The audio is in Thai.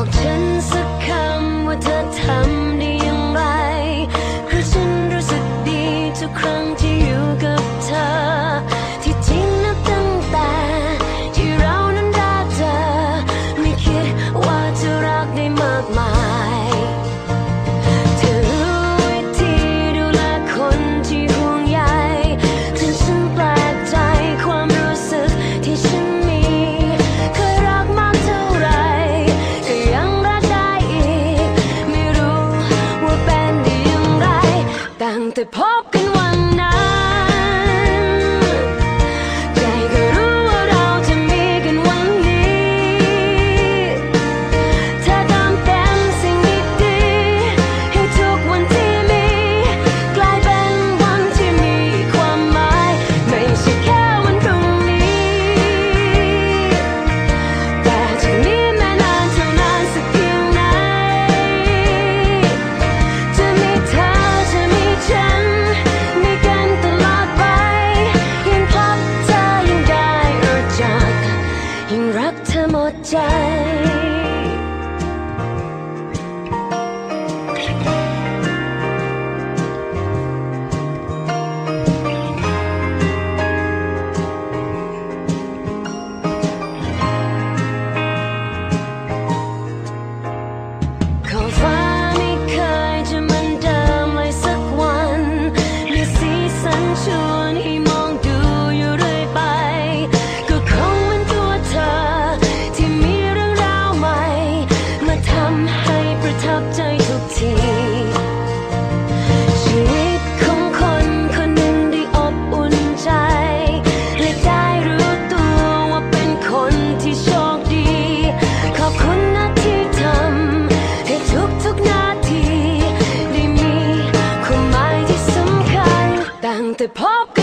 บอกฉันสักคำว่าเธอทำได้อย่างไร คืฉันรู้สึกดีทุกครั้งที่อยู่กับเธอ the palm. 就 the pop